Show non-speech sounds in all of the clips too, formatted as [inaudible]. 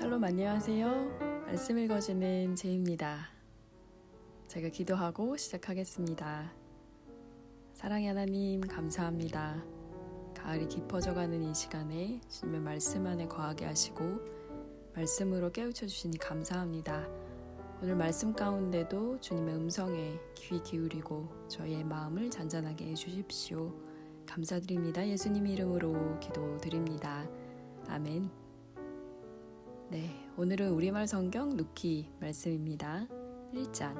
샬롬 안녕하세요. 말씀 읽어주는 제입니다. 제가 기도하고 시작하겠습니다. 사랑의 하나님 감사합니다. 가을이 깊어져가는 이 시간에 주님의 말씀 안에 거하게 하시고 말씀으로 깨우쳐 주시니 감사합니다. 오늘 말씀 가운데도 주님의 음성에 귀 기울이고 저희의 마음을 잔잔하게 해주십시오. 감사드립니다. 예수님 이름으로 기도드립니다. 아멘. 네, 오늘은 우리말 성경 루키 말씀입니다. 1장.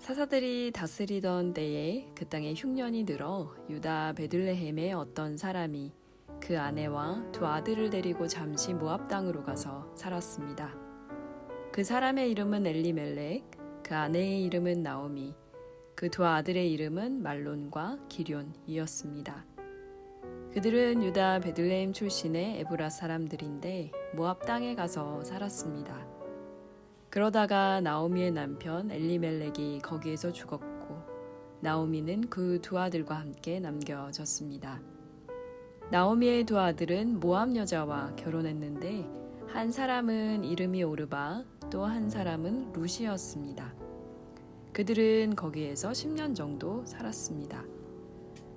사사들이 다스리던 때에 그 땅에 흉년이 들어 유다 베들레헴의 어떤 사람이 그 아내와 두 아들을 데리고 잠시 모압 땅으로 가서 살았습니다. 그 사람의 이름은 엘리멜렉, 그 아내의 이름은 나오미, 그 두 아들의 이름은 말론과 기럨이었습니다. 그들은 유다 베들레헴 출신의 에브라 사람들인데 모압 땅에 가서 살았습니다. 그러다가 나오미의 남편 엘리멜렉이 거기에서 죽었고 나오미는 그 두 아들과 함께 남겨졌습니다. 나오미의 두 아들은 모압 여자와 결혼했는데 한 사람은 이름이 오르바 또 한 사람은 루시였습니다. 그들은 거기에서 10년 정도 살았습니다.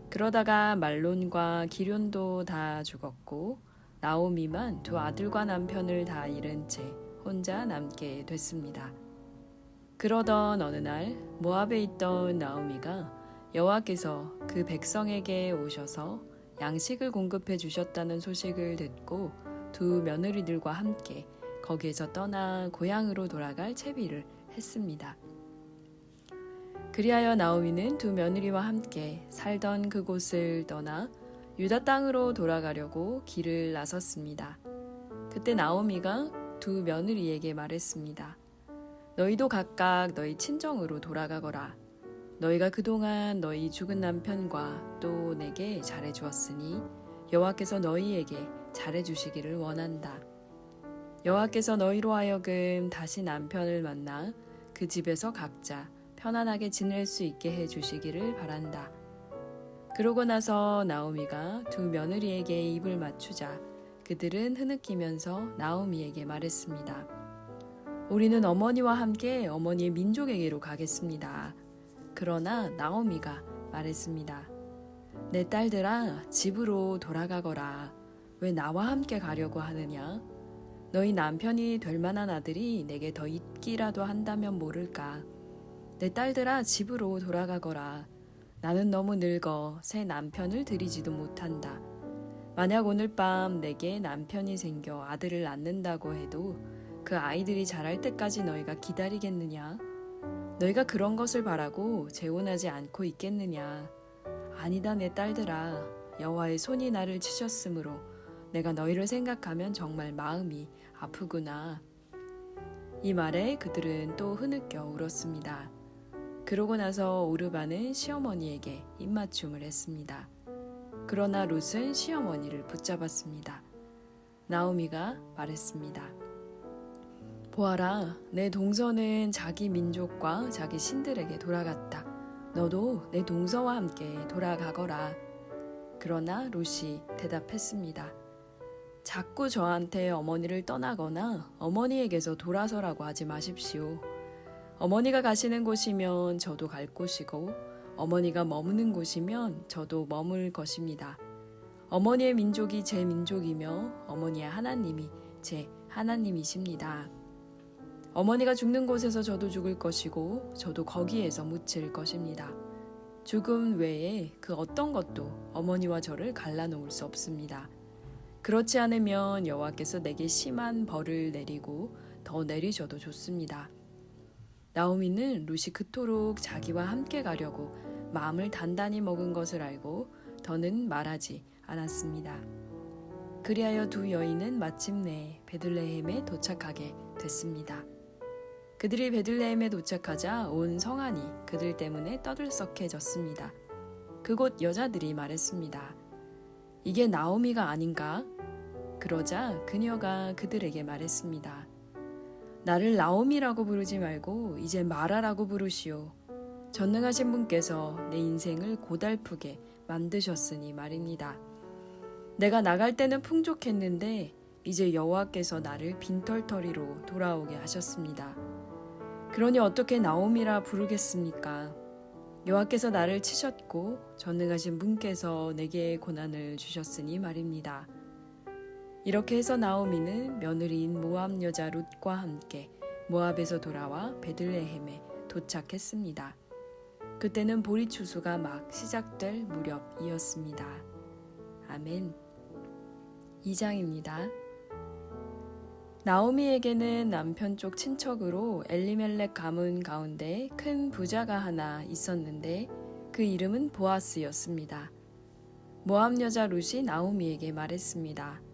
그러다가 말론과 기련도 다 죽었고 나오미만 두 아들과 남편을 다 잃은 채 혼자 남게 됐습니다. 그러던 어느 날 모압에 있던 나오미가 여호와께서 그 백성에게 오셔서 양식을 공급해 주셨다는 소식을 듣고 두 며느리들과 함께 거기에서 떠나 고향으로 돌아갈 채비를 했습니다. 그리하여 나오미는 두 며느리와 함께 살던 그곳을 떠나 유다 땅으로 돌아가려고 길을 나섰습니다. 그때 나오미가 두 며느리에게 말했습니다. 너희도 각각 너희 친정으로 돌아가거라. 너희가 그동안 너희 죽은 남편과 또 내게 잘해 주었으니 여호와께서 너희에게 잘해 주시기를 원한다. 여호와께서 너희로 하여금 다시 남편을 만나 그 집에서 각자 편안하게 지낼 수 있게 해 주시기를 바란다. 그러고 나서 나오미가 두 며느리에게 입을 맞추자 그들은 흐느끼면서 나오미에게 말했습니다. 우리는 어머니와 함께 어머니의 민족에게로 가겠습니다. 그러나 나오미가 말했습니다. 내 딸들아 집으로 돌아가거라. 왜 나와 함께 가려고 하느냐? 너희 남편이 될 만한 아들이 내게 더 있기라도 한다면 모를까? 내 딸들아 집으로 돌아가거라. 나는 너무 늙어 새 남편을 들이지도 못한다. 만약 오늘 밤 내게 남편이 생겨 아들을 낳는다고 해도 그 아이들이 자랄 때까지 너희가 기다리겠느냐? 너희가 그런 것을 바라고 재혼하지 않고 있겠느냐? 아니다 내 딸들아 여호와의 손이 나를 치셨으므로 내가 너희를 생각하면 정말 마음이 아프구나. 이 말에 그들은 또 흐느껴 울었습니다. 그러고 나서 오르바는 시어머니에게 입맞춤을 했습니다. 그러나 롯은 시어머니를 붙잡았습니다. 나오미가 말했습니다. 보아라, 내 동서는 자기 민족과 자기 신들에게 돌아갔다. 너도 내 동서와 함께 돌아가거라. 그러나 롯이 대답했습니다. 자꾸 저한테 어머니를 떠나거나 어머니에게서 돌아서라고 하지 마십시오. 어머니가 가시는 곳이면 저도 갈 곳이고 어머니가 머무는 곳이면 저도 머물 것입니다. 어머니의 민족이 제 민족이며 어머니의 하나님이 제 하나님이십니다. 어머니가 죽는 곳에서 저도 죽을 것이고 저도 거기에서 묻힐 것입니다. 죽음 외에 그 어떤 것도 어머니와 저를 갈라놓을 수 없습니다. 그렇지 않으면 여호와께서 내게 심한 벌을 내리고 더 내리셔도 좋습니다. 나오미는 룻이 그토록 자기와 함께 가려고 마음을 단단히 먹은 것을 알고 더는 말하지 않았습니다. 그리하여 두 여인은 마침내 베들레헴에 도착하게 됐습니다. 그들이 베들레헴에 도착하자 온 성안이 그들 때문에 떠들썩해졌습니다. 그곳 여자들이 말했습니다. 이게 나오미가 아닌가? 그러자 그녀가 그들에게 말했습니다. 나를 나오미라고 부르지 말고 이제 마라라고 부르시오. 전능하신 분께서 내 인생을 고달프게 만드셨으니 말입니다. 내가 나갈 때는 풍족했는데 이제 여호와께서 나를 빈털터리로 돌아오게 하셨습니다. 그러니 어떻게 나옴이라 부르겠습니까? 여호와께서 나를 치셨고 전능하신 분께서 내게 고난을 주셨으니 말입니다. 이렇게 해서 나오미는 며느리인 모압 여자 룻과 함께 모압에서 돌아와 베들레헴에 도착했습니다. 그때는 보리 추수가 막 시작될 무렵이었습니다. 아멘. 2장입니다. 나오미에게는 남편 쪽 친척으로 엘리멜렉 가문 가운데 큰 부자가 하나 있었는데 그 이름은 보아스였습니다. 모압 여자 룻이 나오미에게 말했습니다.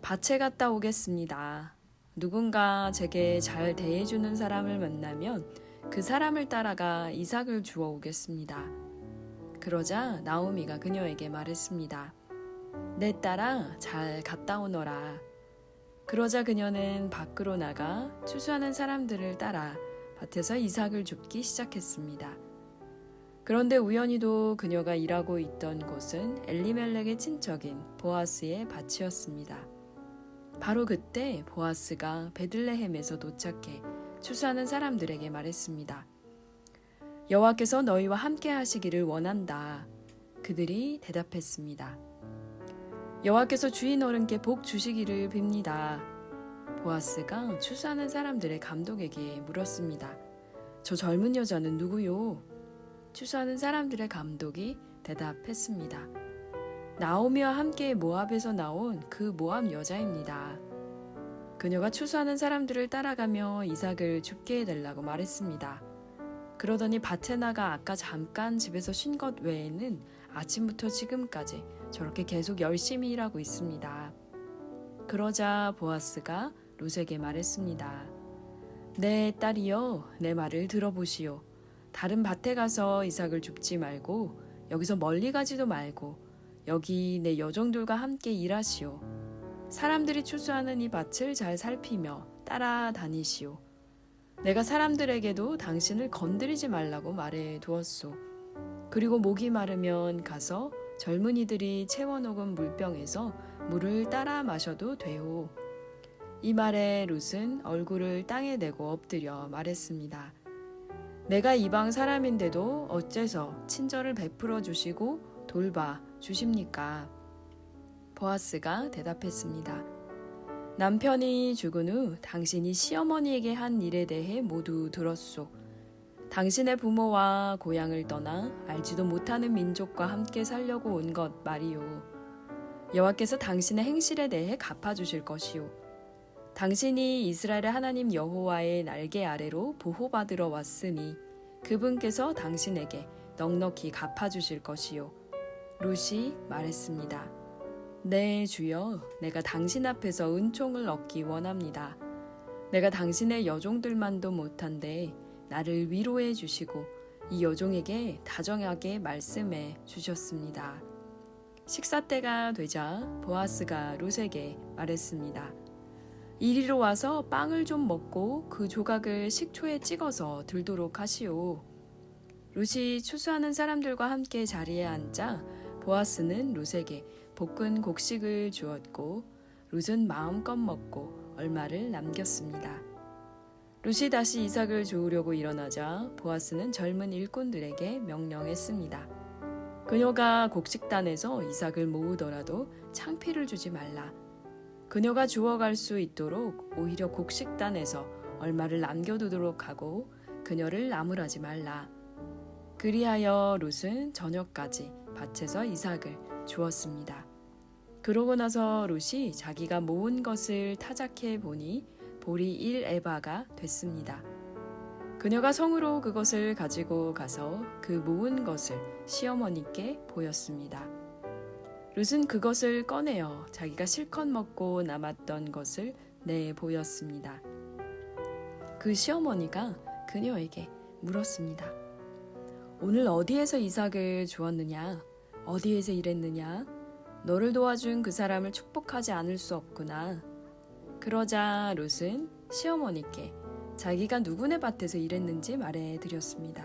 밭에 갔다 오겠습니다. 누군가 제게 잘 대해주는 사람을 만나면 그 사람을 따라가 이삭을 주워 오겠습니다. 그러자 나오미가 그녀에게 말했습니다. 내 딸아 잘 갔다 오너라. 그러자 그녀는 밖으로 나가 추수하는 사람들을 따라 밭에서 이삭을 줍기 시작했습니다. 그런데 우연히도 그녀가 일하고 있던 곳은 엘리멜렉의 친척인 보아스의 밭이었습니다. 바로 그때 보아스가 베들레헴에서 도착해 추수하는 사람들에게 말했습니다. 여호와께서 너희와 함께 하시기를 원한다. 그들이 대답했습니다. 여호와께서 주인 어른께 복 주시기를 빕니다. 보아스가 추수하는 사람들의 감독에게 물었습니다. 저 젊은 여자는 누구요? 추수하는 사람들의 감독이 대답했습니다. 나오미와 함께 모압에서 나온 그 모압 여자입니다. 그녀가 추수하는 사람들을 따라가며 이삭을 줍게 해달라고 말했습니다. 그러더니 밭에 나가 아까 잠깐 집에서 쉰 것 외에는 아침부터 지금까지 저렇게 계속 열심히 일하고 있습니다. 그러자 보아스가 롯에게 말했습니다. 내 딸이여, 내 말을 들어보시오. 다른 밭에 가서 이삭을 줍지 말고 여기서 멀리 가지도 말고 여기 내 여종들과 함께 일하시오. 사람들이 추수하는 이 밭을 잘 살피며 따라다니시오. 내가 사람들에게도 당신을 건드리지 말라고 말해 두었소. 그리고 목이 마르면 가서 젊은이들이 채워놓은 물병에서 물을 따라 마셔도 돼요. 이 말에 룻은 얼굴을 땅에 대고 엎드려 말했습니다. 내가 이방 사람인데도 어째서 친절을 베풀어 주시고 돌봐 주십니까? 보아스가 대답했습니다. 남편이 죽은 후 당신이 시어머니에게 한 일에 대해 모두 들었소. 당신의 부모와 고향을 떠나 알지도 못하는 민족과 함께 살려고 온 것 말이요. 여호와께서 당신의 행실에 대해 갚아주실 것이요. 당신이 이스라엘의 하나님 여호와의 날개 아래로 보호받으러 왔으니 그분께서 당신에게 넉넉히 갚아주실 것이요. 룻이 말했습니다. 네, 주여, 내가 당신 앞에서 은총을 얻기 원합니다. 내가 당신의 여종들만도 못한데 나를 위로해 주시고 이 여종에게 다정하게 말씀해 주셨습니다. 식사 때가 되자 보아스가 룻에게 말했습니다. 이리로 와서 빵을 좀 먹고 그 조각을 식초에 찍어서 들도록 하시오. 룻이 추수하는 사람들과 함께 자리에 앉자 보아스는 룻에게 볶은 곡식을 주었고 룻은 마음껏 먹고 얼마를 남겼습니다. 룻이 다시 이삭을 주우려고 일어나자 보아스는 젊은 일꾼들에게 명령했습니다. 그녀가 곡식단에서 이삭을 모으더라도 창피를 주지 말라. 그녀가 주워갈 수 있도록 오히려 곡식단에서 얼마를 남겨두도록 하고 그녀를 나무라지 말라. 그리하여 롯은 저녁까지 밭에서 이삭을 주었습니다. 그러고 나서 롯이 자기가 모은 것을 타작해 보니 보리 1 에바가 됐습니다. 그녀가 성으로 그것을 가지고 가서 그 모은 것을 시어머니께 보였습니다. 룻은 그것을 꺼내어 자기가 실컷 먹고 남았던 것을 내 보였습니다. 그 시어머니가 그녀에게 물었습니다. 오늘 어디에서 이삭을 주었느냐? 어디에서 일했느냐? 너를 도와준 그 사람을 축복하지 않을 수 없구나. 그러자 롯은 시어머니께 자기가 누구네 밭에서 일했는지 말해 드렸습니다.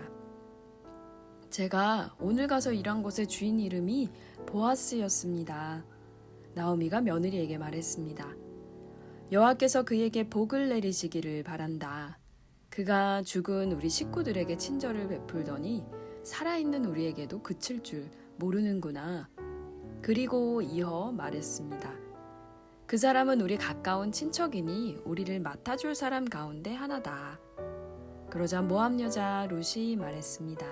제가 오늘 가서 일한 곳의 주인 이름이 보아스였습니다. 나오미가 며느리에게 말했습니다. 여호와께서 그에게 복을 내리시기를 바란다. 그가 죽은 우리 식구들에게 친절을 베풀더니 살아있는 우리에게도 그칠 줄 모르는구나. 그리고 이어 말했습니다. 그 사람은 우리 가까운 친척이니 우리를 맡아줄 사람 가운데 하나다. 그러자 모함 여자 룻이 말했습니다.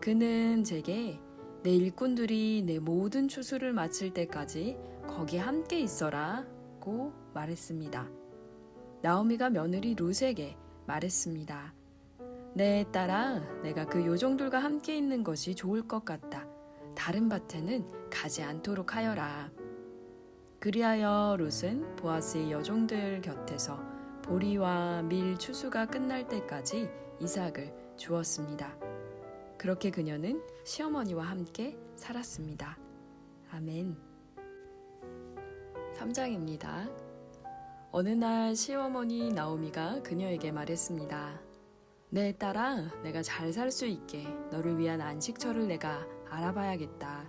그는 제게 내 일꾼들이 내 모든 추수를 마칠 때까지 거기 함께 있어라 고 말했습니다. 나오미가 며느리 룻에게 말했습니다. 내 딸아, 내가 그 요종들과 함께 있는 것이 좋을 것 같다. 다른 밭에는 가지 않도록 하여라. 그리하여 룻은 보아스의 여종들 곁에서 보리와 밀 추수가 끝날 때까지 이삭을 주었습니다. 그렇게 그녀는 시어머니와 함께 살았습니다. 아멘. 3장입니다. 어느 날 시어머니 나오미가 그녀에게 말했습니다. 내 딸아, 내가 잘 살 수 있게 너를 위한 안식처를 내가 알아봐야겠다.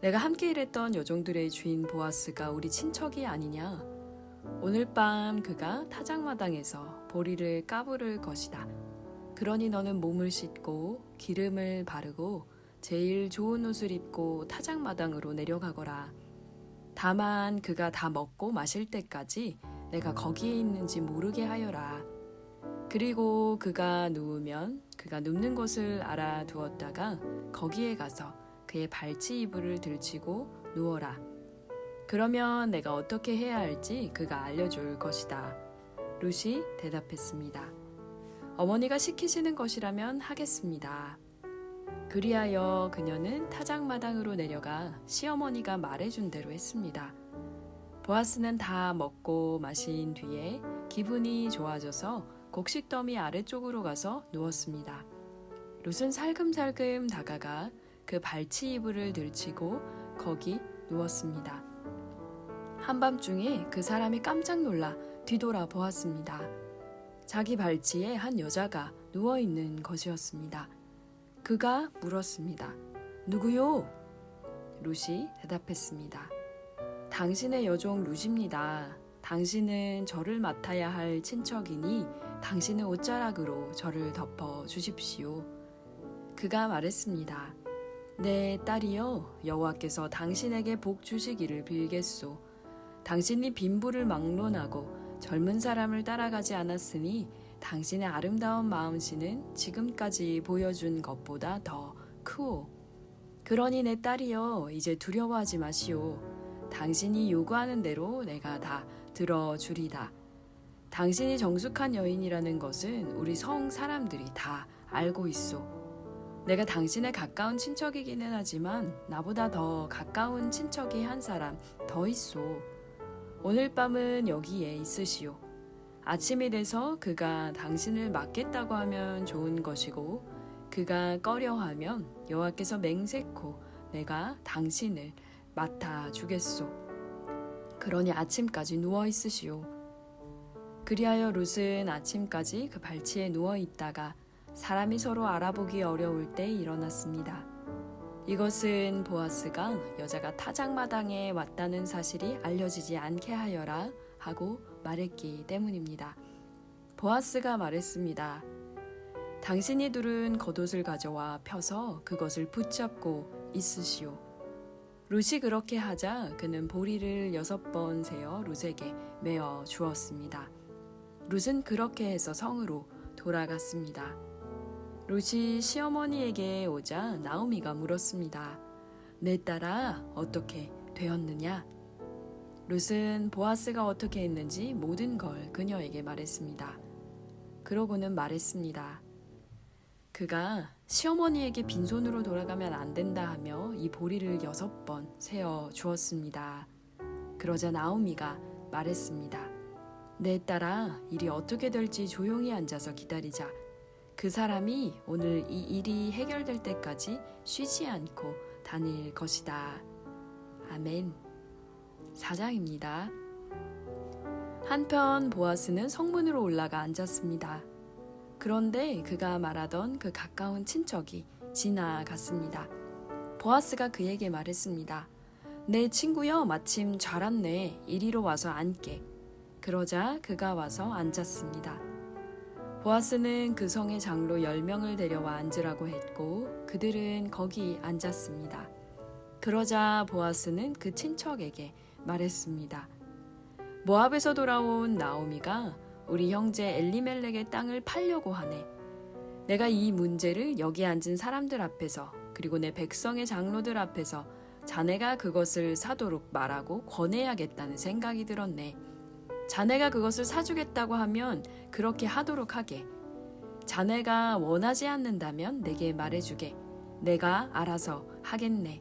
내가 함께 일했던 여종들의 주인 보아스가 우리 친척이 아니냐? 오늘 밤 그가 타작마당에서 보리를 까부를 것이다. 그러니 너는 몸을 씻고 기름을 바르고 제일 좋은 옷을 입고 타작마당으로 내려가거라. 다만 그가 다 먹고 마실 때까지 내가 거기에 있는지 모르게 하여라. 그리고 그가 누우면 그가 눕는 곳을 알아두었다가 거기에 가서 그의 발치 이불을 들치고 누워라. 그러면 내가 어떻게 해야 할지 그가 알려줄 것이다. 루시 대답했습니다. 어머니가 시키시는 것이라면 하겠습니다. 그리하여 그녀는 타작마당으로 내려가 시어머니가 말해준 대로 했습니다. 보아스는 다 먹고 마신 뒤에 기분이 좋아져서 곡식 더미 아래쪽으로 가서 누웠습니다. 룻은 살금살금 다가가 그 발치 이불을 들치고 거기 누웠습니다. 한밤중에 그 사람이 깜짝 놀라 뒤돌아 보았습니다. 자기 발치에 한 여자가 누워 있는 것이었습니다. 그가 물었습니다. 누구요? 룻이 대답했습니다. 당신의 여종 룻입니다. 당신은 저를 맡아야 할 친척이니 당신의 옷자락으로 저를 덮어 주십시오. 그가 말했습니다. 내 딸이여 여호와께서 당신에게 복 주시기를 빌겠소. 당신이 빈부를 막론하고 젊은 사람을 따라가지 않았으니 당신의 아름다운 마음씨는 지금까지 보여준 것보다 더 크오. 그러니 내 딸이여 이제 두려워하지 마시오. 당신이 요구하는 대로 내가 다 들어주리다. 당신이 정숙한 여인이라는 것은 우리 성 사람들이 다 알고 있소. 내가 당신의 가까운 친척이기는 하지만 나보다 더 가까운 친척이 한 사람 더 있소. 오늘 밤은 여기에 있으시오. 아침이 돼서 그가 당신을 맡겠다고 하면 좋은 것이고 그가 꺼려하면 여호와께서 맹세코 내가 당신을 맡아 주겠소. 그러니 아침까지 누워 있으시오. 그리하여 룻은 아침까지 그 발치에 누워 있다가 사람이 서로 알아보기 어려울 때 일어났습니다. 이것은 보아스가 여자가 타작마당에 왔다는 사실이 알려지지 않게 하여라 하고 말했기 때문입니다. 보아스가 말했습니다. 당신이 두른 겉옷을 가져와 펴서 그것을 붙잡고 있으시오. 룻이 그렇게 하자 그는 보리를 여섯 번 세어 룻에게 메어 주었습니다. 룻은 그렇게 해서 성으로 돌아갔습니다. 룻이 시어머니에게 오자 나오미가 물었습니다. 내 딸아 어떻게 되었느냐? 룻은 보아스가 어떻게 했는지 모든 걸 그녀에게 말했습니다. 그러고는 말했습니다. 그가 시어머니에게 빈손으로 돌아가면 안 된다 하며 이 보리를 여섯 번 세어 주었습니다. 그러자 나오미가 말했습니다. 내 딸아, 일이 어떻게 될지 조용히 앉아서 기다리자. 그 사람이 오늘 이 일이 해결될 때까지 쉬지 않고 다닐 것이다. 아멘. 사장입니다. 한편 보아스는 성문으로 올라가 앉았습니다. 그런데 그가 말하던 그 가까운 친척이 지나갔습니다. 보아스가 그에게 말했습니다. 내 친구여 마침 잘 왔네. 이리로 와서 앉게. 그러자 그가 와서 앉았습니다. 보아스는 그 성의 장로 10명을 데려와 앉으라고 했고 그들은 거기 앉았습니다. 그러자 보아스는 그 친척에게 말했습니다. 모압에서 돌아온 나오미가 우리 형제 엘리멜렉의 땅을 팔려고 하네. 내가 이 문제를 여기 앉은 사람들 앞에서 그리고 내 백성의 장로들 앞에서 자네가 그것을 사도록 말하고 권해야겠다는 생각이 들었네. 자네가 그것을 사주겠다고 하면 그렇게 하도록 하게. 자네가 원하지 않는다면 내게 말해주게. 내가 알아서 하겠네.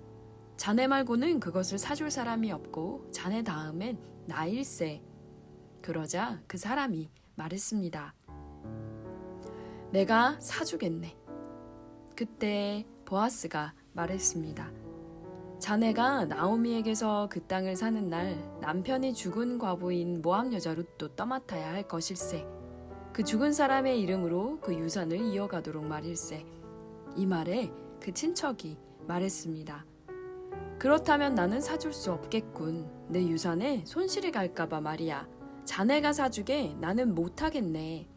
자네 말고는 그것을 사줄 사람이 없고 자네 다음엔 나일세. 그러자 그 사람이 말했습니다. 내가 사주겠네. 그때 보아스가 말했습니다. 자네가 나오미에게서 그 땅을 사는 날 남편이 죽은 과부인 모함 여자 룻도 떠맡아야 할 것일세. 그 죽은 사람의 이름으로 그 유산을 이어가도록 말일세. 이 말에 그 친척이 말했습니다. 그렇다면 나는 사줄 수 없겠군. 내 유산에 손실이 갈까봐 말이야. 자네가 사주게 나는 못하겠네.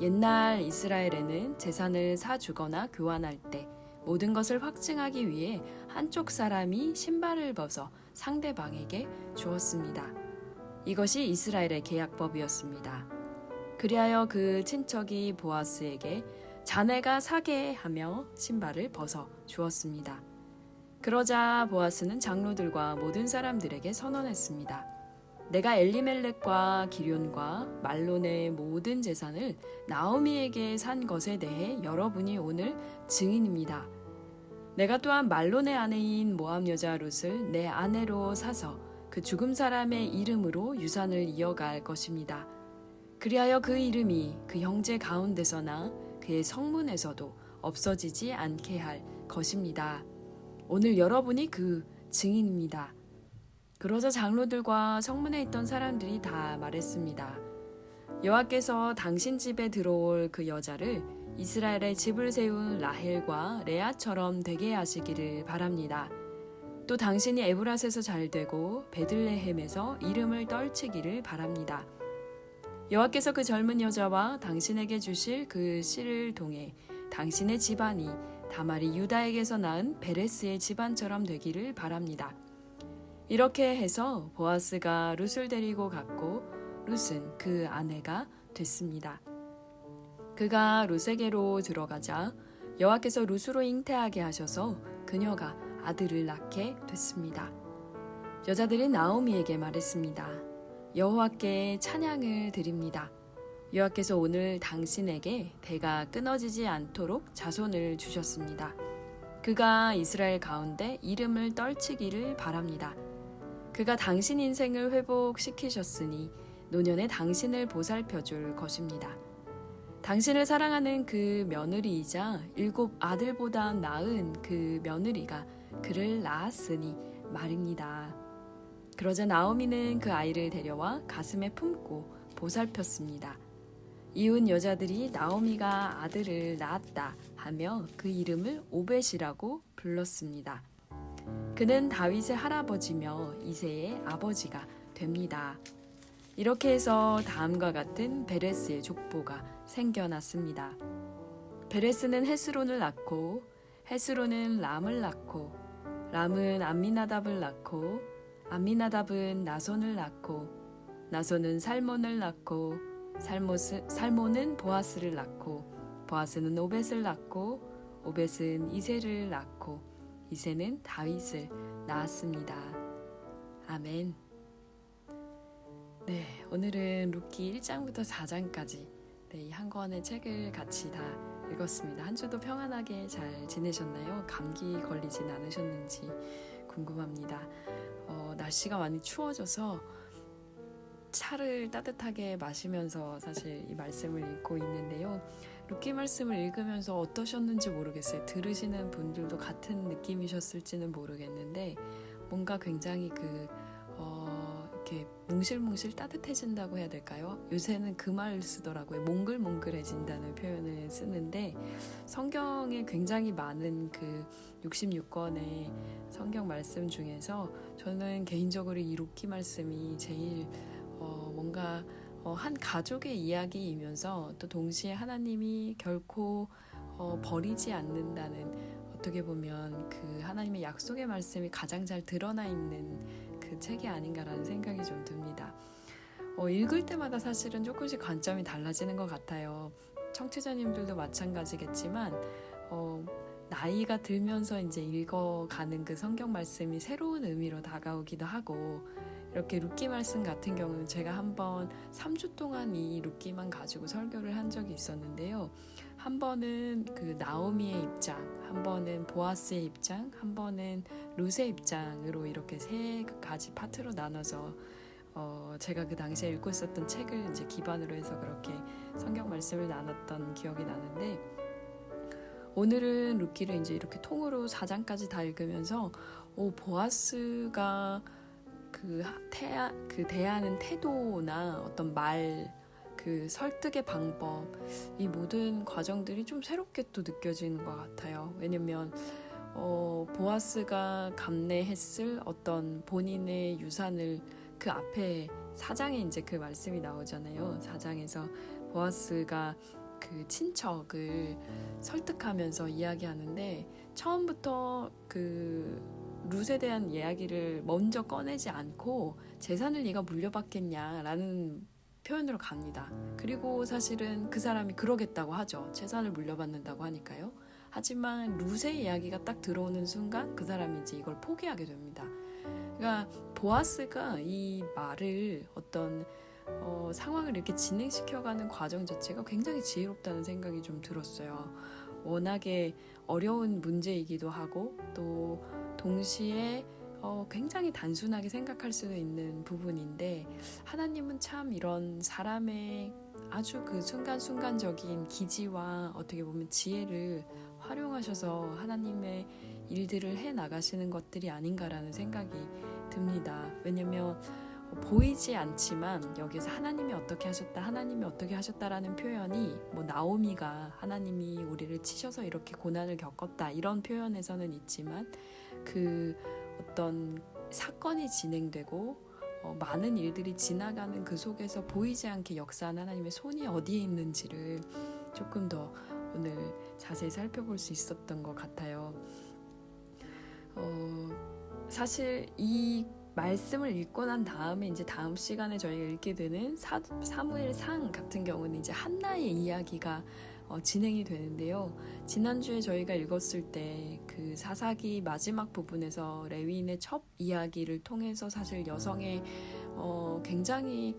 옛날 이스라엘에는 재산을 사주거나 교환할 때 모든 것을 확증하기 위해 한쪽 사람이 신발을 벗어 상대방에게 주었습니다. 이것이 이스라엘의 계약법이었습니다. 그리하여 그 친척이 보아스에게 자네가 사게 하며 신발을 벗어 주었습니다. 그러자 보아스는 장로들과 모든 사람들에게 선언했습니다. 내가 엘리멜렉과 기련과 말론의 모든 재산을 나오미에게 산 것에 대해 여러분이 오늘 증인입니다. 내가 또한 말론의 아내인 모함 여자 룻을 내 아내로 사서 그 죽음 사람의 이름으로 유산을 이어갈 것입니다. 그리하여 그 이름이 그 형제 가운데서나 그의 성문에서도 없어지지 않게 할 것입니다. 오늘 여러분이 그 증인입니다. 그러자 장로들과 성문에 있던 사람들이 다 말했습니다. 여호와께서 당신 집에 들어올 그 여자를 이스라엘의 집을 세운 라헬과 레아처럼 되게 하시기를 바랍니다. 또 당신이 에브라스에서 잘 되고 베들레헴에서 이름을 떨치기를 바랍니다. 여호와께서 그 젊은 여자와 당신에게 주실 그 씨를 통해 당신의 집안이 다말이 유다에게서 낳은 베레스의 집안처럼 되기를 바랍니다. 이렇게 해서 보아스가 룻을 데리고 갔고 룻은 그 아내가 됐습니다. 그가 룻에게로 들어가자 여호와께서 룻으로 잉태하게 하셔서 그녀가 아들을 낳게 됐습니다. 여자들이 나오미에게 말했습니다. 여호와께 찬양을 드립니다. 여호와께서 오늘 당신에게 배가 끊어지지 않도록 자손을 주셨습니다. 그가 이스라엘 가운데 이름을 떨치기를 바랍니다. 그가 당신 인생을 회복시키셨으니 노년에 당신을 보살펴 줄 것입니다. 당신을 사랑하는 그 며느리이자 일곱 아들보다 나은 그 며느리가 그를 낳았으니 말입니다. 그러자 나오미는 그 아이를 데려와 가슴에 품고 보살폈습니다. 이웃 여자들이 나오미가 아들을 낳았다 하며 그 이름을 오벳이라고 불렀습니다. 그는 다윗의 할아버지며 이세의 아버지가 됩니다. 이렇게 해서 다음과 같은 베레스의 족보가 생겨났습니다. 베레스는 헤스론을 낳고 헤스론은 람을 낳고 람은 암미나답을 낳고 암미나답은 나손을 낳고 나손은 살몬을 낳고 살모스, 살몬은 보아스를 낳고 보아스는 오벳을 낳고 오벳은 이세를 낳고 이세는 다윗을 낳았습니다. 아멘. 네, 오늘은 루키 1장부터 4장까지 네, 이 한 권의 책을 같이 다 읽었습니다. 한 주도 평안하게 잘 지내셨나요? 감기 걸리진 않으셨는지 궁금합니다. 어, 날씨가 많이 추워져서 차를 따뜻하게 마시면서 사실 이 말씀을 읽고 있는데요. 루키 말씀을 읽으면서 어떠셨는지 모르겠어요. 들으시는 분들도 같은 느낌이셨을지는 모르겠는데 뭔가 굉장히 그 어, 이렇게 뭉실뭉실 따뜻해진다고 해야 될까요? 요새는 그 말을 쓰더라고요. 몽글몽글해진다는 표현을 쓰는데 성경에 굉장히 많은 그 66권의 성경 말씀 중에서 저는 개인적으로 이 루키 말씀이 제일 어, 뭔가 어, 한 가족의 이야기이면서 또 동시에 하나님이 결코 어, 버리지 않는다는 어떻게 보면 그 하나님의 약속의 말씀이 가장 잘 드러나 있는 그 책이 아닌가라는 생각이 좀 듭니다. 어, 읽을 때마다 사실은 조금씩 관점이 달라지는 것 같아요. 청취자님들도 마찬가지겠지만 어, 나이가 들면서 이제 읽어가는 그 성경 말씀이 새로운 의미로 다가오기도 하고 이렇게 룻기 말씀 같은 경우는 제가 한번 3주 동안 이 룻기만 가지고 설교를 한 적이 있었는데요. 한 번은 그 나오미의 입장, 한 번은 보아스의 입장, 한 번은 룻의 입장으로 이렇게 세 가지 파트로 나눠서 어, 제가 그 당시에 읽고 있었던 책을 이제 기반으로 해서 그렇게 성경 말씀을 나눴던 기억이 나는데 오늘은 루키를 이제 이렇게 통으로 4장까지 다 읽으면서 오 보아스가 그 태아 그 대하는 태도나 어떤 말 그 설득의 방법 이 모든 과정들이 좀 새롭게 또 느껴지는 것 같아요. 왜냐면 어, 보아스가 감내했을 어떤 본인의 유산을 그 앞에 사장에 이제 그 말씀이 나오잖아요. 사장에서 보아스가 그 친척을 설득하면서 이야기하는데 처음부터 그 룻에 대한 이야기를 먼저 꺼내지 않고 재산을 네가 물려받겠냐라는 표현으로 갑니다. 그리고 사실은 그 사람이 그러겠다고 하죠. 재산을 물려받는다고 하니까요. 하지만 룻의 이야기가 딱 들어오는 순간 그 사람이 이제 이걸 포기하게 됩니다. 그러니까 보아스가 이 말을 어떤 어, 상황을 이렇게 진행시켜가는 과정 자체가 굉장히 지혜롭다는 생각이 좀 들었어요. 워낙에 어려운 문제이기도 하고 또 동시에 어, 굉장히 단순하게 생각할 수도 있는 부분인데 하나님은 참 이런 사람의 아주 그 순간순간적인 기지와 어떻게 보면 지혜를 활용하셔서 하나님의 일들을 해 나가시는 것들이 아닌가라는 생각이 듭니다. 왜냐면 보이지 않지만 여기서 하나님이 어떻게 하셨다, 하나님이 어떻게 하셨다라는 표현이 뭐 나오미가 하나님이 우리를 치셔서 이렇게 고난을 겪었다 이런 표현에서는 있지만 그 어떤 사건이 진행되고 어, 많은 일들이 지나가는 그 속에서 보이지 않게 역사한 하나님의 손이 어디에 있는지를 조금 더 오늘 자세히 살펴볼 수 있었던 것 같아요. 어, 사실 이 말씀을 읽고 난 다음에 이제 다음 시간에 저희가 읽게 되는 사, 사무엘 상 같은 경우는 이제 한나의 이야기가 어, 진행이 되는데요. 지난주에 저희가 읽었을 때 그 사사기 마지막 부분에서 레위인의 첫 이야기를 통해서 사실 여성의 어, 굉장히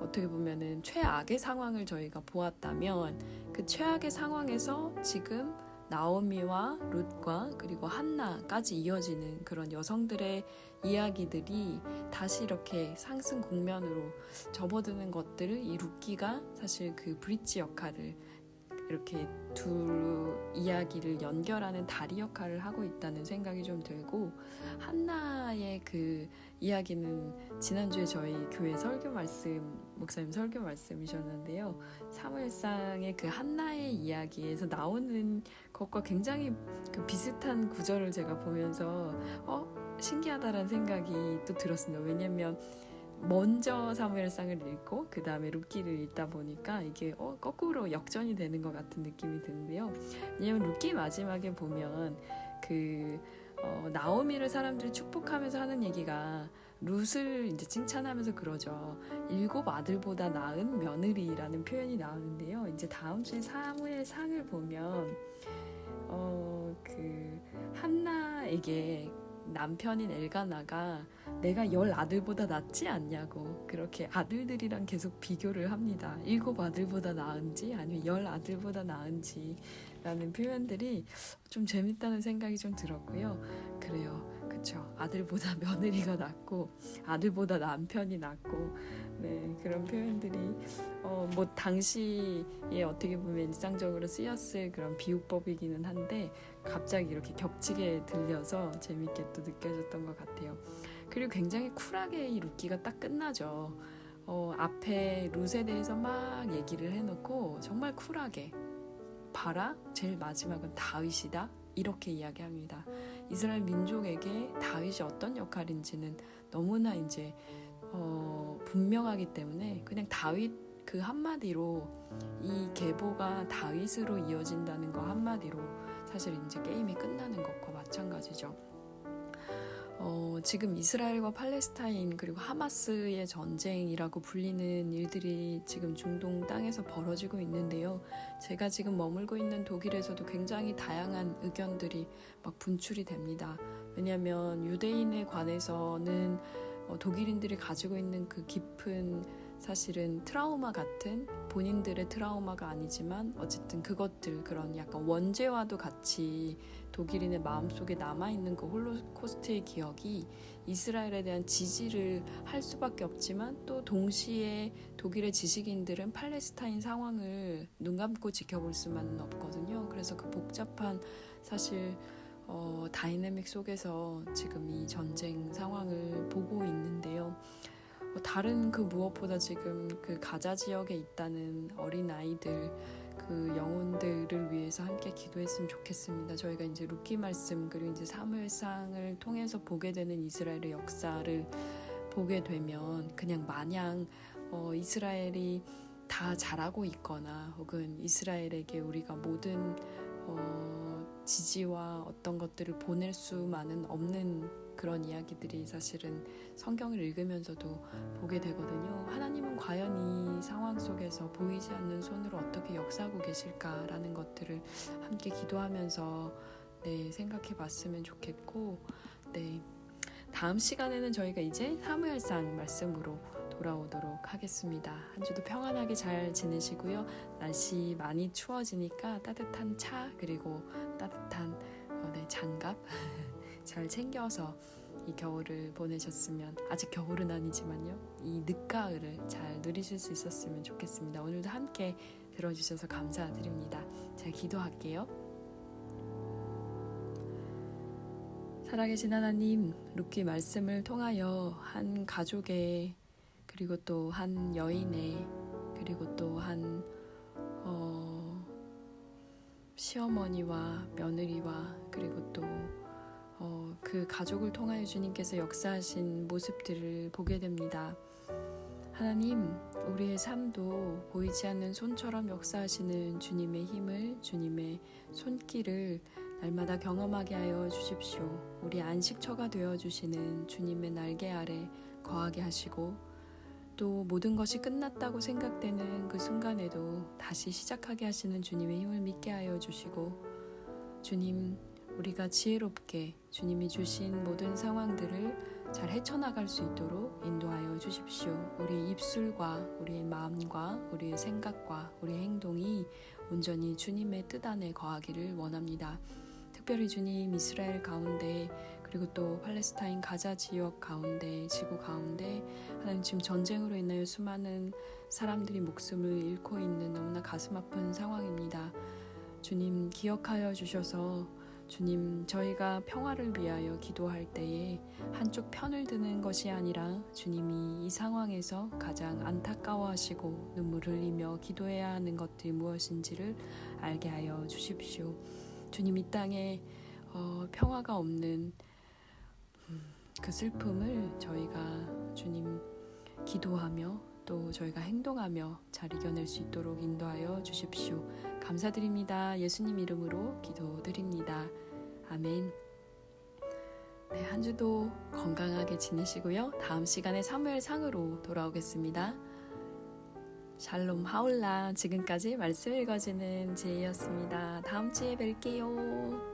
어떻게 보면은 최악의 상황을 저희가 보았다면 그 최악의 상황에서 지금 나오미와 룻과 그리고 한나까지 이어지는 그런 여성들의 이야기들이 다시 이렇게 상승 국면으로 접어드는 것들을 이 룻기가 사실 그 브릿지 역할을 이렇게 두 이야기를 연결하는 다리 역할을 하고 있다는 생각이 좀 들고 한나의 그 이야기는 지난주에 저희 교회 설교 말씀 목사님 설교 말씀이셨는데요. 사무엘상의 그 한나의 이야기에서 나오는 것과 굉장히 그 비슷한 구절을 제가 보면서 어? 신기하다라는 생각이 또 들었습니다. 왜냐면 먼저 사무엘상을 읽고 그 다음에 룻기를 읽다 보니까 이게 어, 거꾸로 역전이 되는 것 같은 느낌이 드는데요. 왜냐면 룻기 마지막에 보면 그 어, 나오미를 사람들이 축복하면서 하는 얘기가 룻을 이제 칭찬하면서 그러죠. 일곱 아들보다 나은 며느리라는 표현이 나오는데요. 이제 다음 주에 사무엘 상을 보면 어, 그 한나에게 남편인 엘가나가 내가 열 아들보다 낫지 않냐고 그렇게 아들들이랑 계속 비교를 합니다. 일곱 아들보다 나은지 아니면 열 아들보다 나은지 라는 표현들이 좀 재밌다는 생각이 좀 들었고요. 그래요. 그쵸. 아들보다 [laughs] 며느리가 낫고 아들보다 남편이 낫고 네, 그런 표현들이 어, 뭐 당시에 어떻게 보면 일상적으로 쓰였을 그런 비유법이기는 한데 갑자기 이렇게 겹치게 들려서 재밌게 또 느껴졌던 것 같아요. 그리고 굉장히 쿨하게 이 룻기가 딱 끝나죠. 어, 앞에 룻에 대해서 막 얘기를 해놓고 정말 쿨하게 봐라 제일 마지막은 다윗이다 이렇게 이야기합니다. 이스라엘 민족에게 다윗이 어떤 역할인지는 너무나 이제 어, 분명하기 때문에 그냥 다윗 그 한마디로 이 계보가 다윗으로 이어진다는 거 한마디로 사실 이제 게임이 끝나는 것과 마찬가지죠. 어, 지금 이스라엘과 팔레스타인 그리고 하마스의 전쟁이라고 불리는 일들이 지금 중동 땅에서 벌어지고 있는데요. 제가 지금 머물고 있는 독일에서도 굉장히 다양한 의견들이 막 분출이 됩니다. 왜냐하면 유대인에 관해서는 어, 독일인들이 가지고 있는 그 깊은 사실은 트라우마 같은 본인들의 트라우마가 아니지만 어쨌든 그것들 그런 약간 원죄와도 같이 독일인의 마음속에 남아있는 그 홀로코스트의 기억이 이스라엘에 대한 지지를 할 수밖에 없지만 또 동시에 독일의 지식인들은 팔레스타인 상황을 눈 감고 지켜볼 수만은 없거든요. 그래서 그 복잡한 사실 어, 다이내믹 속에서 지금 이 전쟁 상황을 보고 있는데요. 뭐 다른 그 무엇보다 지금 그 가자 지역에 있다는 어린 아이들 그 영혼들을 위해서 함께 기도했으면 좋겠습니다. 저희가 이제 루키 말씀 그리고 이제 사무엘상을 통해서 보게 되는 이스라엘의 역사를 보게 되면 그냥 마냥 어, 이스라엘이 다 잘하고 있거나 혹은 이스라엘에게 우리가 모든 어, 지지와 어떤 것들을 보낼 수만은 없는 그런 이야기들이 사실은 성경을 읽으면서도 보게 되거든요. 하나님은 과연 이 상황 속에서 보이지 않는 손으로 어떻게 역사하고 계실까라는 것들을 함께 기도하면서 네, 생각해 봤으면 좋겠고, 네. 다음 시간에는 저희가 이제 사무엘상 말씀으로 돌아오도록 하겠습니다. 한 주도 평안하게 잘 지내시고요. 날씨 많이 추워지니까 따뜻한 차 그리고 따뜻한 어, 네, 장갑 [laughs] 잘 챙겨서 이 겨울을 보내셨으면 아직 겨울은 아니지만요 이 늦가을을 잘 누리실 수 있었으면 좋겠습니다. 오늘도 함께 들어주셔서 감사드립니다. 제가 기도할게요. 살아계신 하나님, 루키 말씀을 통하여 한 가족의 그리고 또 한 여인의 그리고 또한 어, 시어머니와 며느리와 그리고 또 어, 그 가족을 통하여 주님께서 역사하신 모습들을 보게 됩니다. 하나님, 우리의 삶도 보이지 않는 손처럼 역사하시는 주님의 힘을, 주님의 손길을 날마다 경험하게 하여 주십시오. 우리 안식처가 되어 주시는 주님의 날개 아래 거하게 하시고, 또 모든 것이 끝났다고 생각되는 그 순간에도 다시 시작하게 하시는 주님의 힘을 믿게 하여 주시고, 주님, 우리가 지혜롭게 주님이 주신 모든 상황들을 잘 헤쳐나갈 수 있도록 인도하여 주십시오. 우리의 입술과 우리의 마음과 우리의 생각과 우리의 행동이 온전히 주님의 뜻 안에 거하기를 원합니다. 특별히 주님 이스라엘 가운데 그리고 또 팔레스타인 가자 지역 가운데 지구 가운데 하나님 지금 전쟁으로 인하여 수많은 사람들이 목숨을 잃고 있는 너무나 가슴 아픈 상황입니다. 주님 기억하여 주셔서 주님, 저희가 평화를 위하여 기도할 때에 한쪽 편을 드는 것이 아니라 주님이 이 상황에서 가장 안타까워하시고 눈물을 흘리며 기도해야 하는 것들이 무엇인지를 알게 하여 주십시오. 주님, 이 땅에 어, 평화가 없는 음, 그 슬픔을 저희가 주님 기도하며 또 저희가 행동하며 잘 이겨낼 수 있도록 인도하여 주십시오. 감사드립니다. 예수님 이름으로 기도드립니다. 아멘. 네, 한 주도 건강하게 지내시고요. 다음 시간에 사무엘 상으로 돌아오겠습니다. 샬롬 하울라 지금까지 말씀 읽어주는 지혜였습니다. 다음 주에 뵐게요.